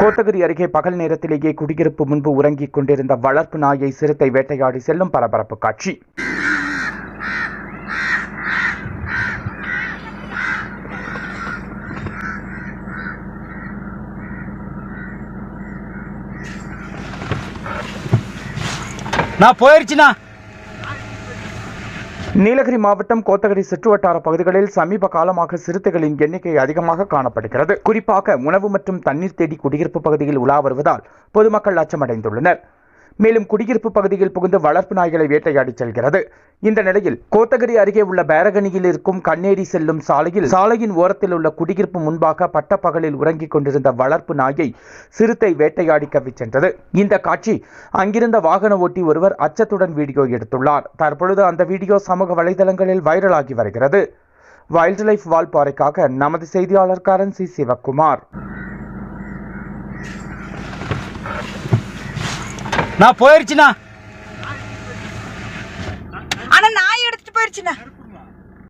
கோத்தகிரி அருகே பகல் நேரத்திலேயே குடியிருப்பு முன்பு உறங்கிக் கொண்டிருந்த வளர்ப்பு நாயை சிறுத்தை வேட்டையாடி செல்லும் பரபரப்பு காட்சி. நான் போயிருச்சுண்ணா. நீலகிரி மாவட்டம் கோத்தகிரி சுற்றுவட்டார பகுதிகளில் சமீப காலமாக சிறுத்தைகளின் எண்ணிக்கை அதிகமாக காணப்படுகிறது. குறிப்பாக உணவு மற்றும் தண்ணீர் தேடி குடியிருப்பு பகுதியில் உலா வருவதால் பொதுமக்கள் அச்சமடைந்துள்ளனர். மேலும் குடியிருப்பு பகுதியில் புகுந்து வளர்ப்பு நாய்களை வேட்டையாடி செல்கிறது. இந்த நிலையில் கோத்தகிரி அருகே உள்ள பேரகனியில் இருக்கும் கண்ணேரி செல்லும் சாலையில் சாலையின் ஓரத்தில் உள்ள குடியிருப்பு முன்பாக பட்டப்பகலில் உறங்கிக் கொண்டிருந்த வளர்ப்பு நாயை சிறுத்தை வேட்டையாடி கவி சென்றது. இந்த காட்சி அங்கிருந்த வாகன ஓட்டி ஒருவர் அச்சத்துடன் வீடியோ எடுத்துள்ளார். தற்பொழுது அந்த வீடியோ சமூக வலைதளங்களில் வைரலாகி வருகிறது. வைல்ட் லைஃப் வால்பாறைக்காக நமது செய்தியாளர் கரண் சி. சிவக்குமார். நான் போயிருச்சுண்ணா. ஆனா நாய் எடுத்துட்டு போயிருச்சுண்ணா.